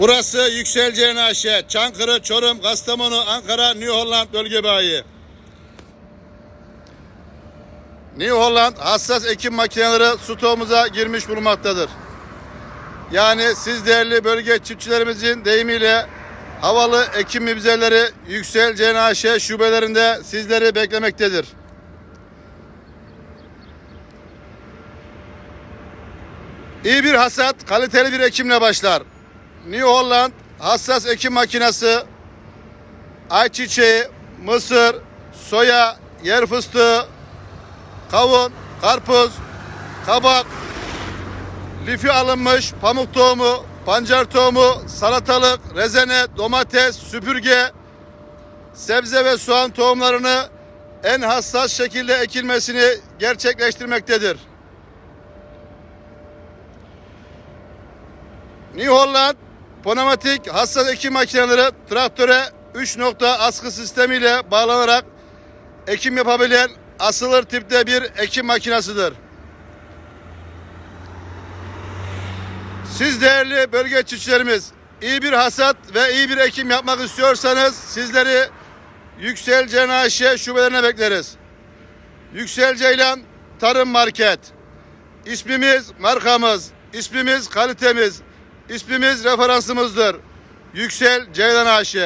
Burası Yüksel CNAŞ, Çankırı, Çorum, Kastamonu, Ankara, New Holland bölge bayi. New Holland hassas ekim makineleri stoğumuza girmiş bulunmaktadır. Yani siz değerli bölge çiftçilerimizin deyimiyle havalı ekim mibzeleri Yüksel CNAŞ şubelerinde sizleri beklemektedir. İyi bir hasat kaliteli bir ekimle başlar. New Holland hassas ekim makinesi, ayçiçeği, mısır, soya, yer fıstığı, kavun, karpuz, kabak, lifi alınmış pamuk tohumu, pancar tohumu, salatalık, rezene, domates, süpürge, sebze ve soğan tohumlarını en hassas şekilde ekilmesini gerçekleştirmektedir. New Holland pneumatik hassas ekim makineleri traktöre 3 nokta askı sistemiyle bağlanarak ekim yapabilen asılır tipte bir ekim makinesidir. Siz değerli bölge çiftçilerimiz iyi bir hasat ve iyi bir ekim yapmak istiyorsanız sizleri Yüksel Cenaşe şubelerine bekleriz. Yüksel Ceylan Tarım Market. İsmimiz, markamız, ismimiz, kalitemiz, ismimiz referansımızdır. Yüksel Ceylan AŞ.